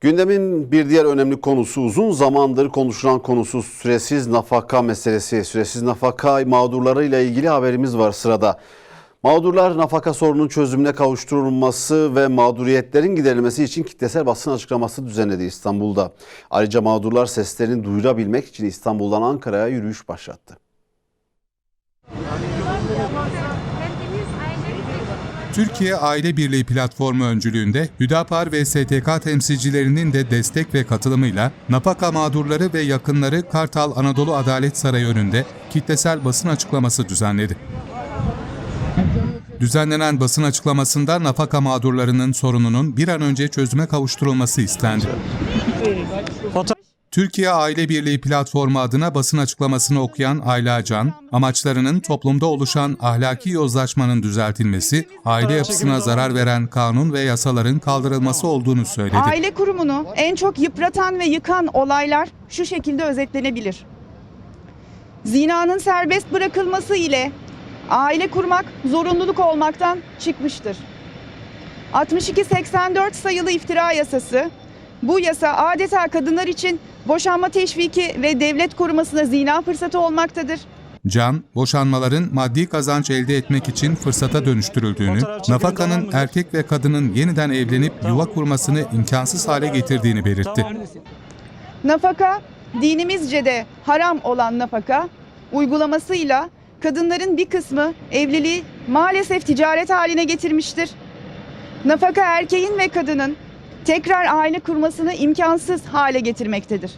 Gündemin bir diğer önemli konusu uzun zamandır konuşulan konusu süresiz nafaka meselesi. Süresiz nafaka mağdurlarıyla ilgili haberimiz var sırada. Mağdurlar nafaka sorunun çözümüne kavuşturulması ve mağduriyetlerin giderilmesi için kitlesel basın açıklaması düzenledi İstanbul'da. Ayrıca mağdurlar seslerini duyurabilmek için İstanbul'dan Ankara'ya yürüyüş başlattı. Türkiye Aile Birliği platformu öncülüğünde Hüdapar ve STK temsilcilerinin de destek ve katılımıyla nafaka mağdurları ve yakınları Kartal Anadolu Adalet Sarayı önünde kitlesel basın açıklaması düzenledi. Düzenlenen basın açıklamasında nafaka mağdurlarının sorununun bir an önce çözüme kavuşturulması istendi. Türkiye Aile Birliği platformu adına basın açıklamasını okuyan Ayla Can, amaçlarının toplumda oluşan ahlaki yozlaşmanın düzeltilmesi, aile yapısına zarar veren kanun ve yasaların kaldırılması olduğunu söyledi. Aile kurumunu en çok yıpratan ve yıkan olaylar şu şekilde özetlenebilir. Zinanın serbest bırakılması ile aile kurmak zorunluluk olmaktan çıkmıştır. 62-84 sayılı iftira yasası, bu yasa adeta kadınlar için boşanma teşviki ve devlet korumasına zina fırsatı olmaktadır. Can, boşanmaların maddi kazanç elde etmek için fırsata dönüştürüldüğünü, nafakanın erkek ve kadının yeniden evlenip yuva kurmasını imkansız hale getirdiğini belirtti. Nafaka, dinimizce de haram olan nafaka, uygulamasıyla kadınların bir kısmı evliliği maalesef ticaret haline getirmiştir. Nafaka erkeğin ve kadının tekrar aile kurmasını imkansız hale getirmektedir.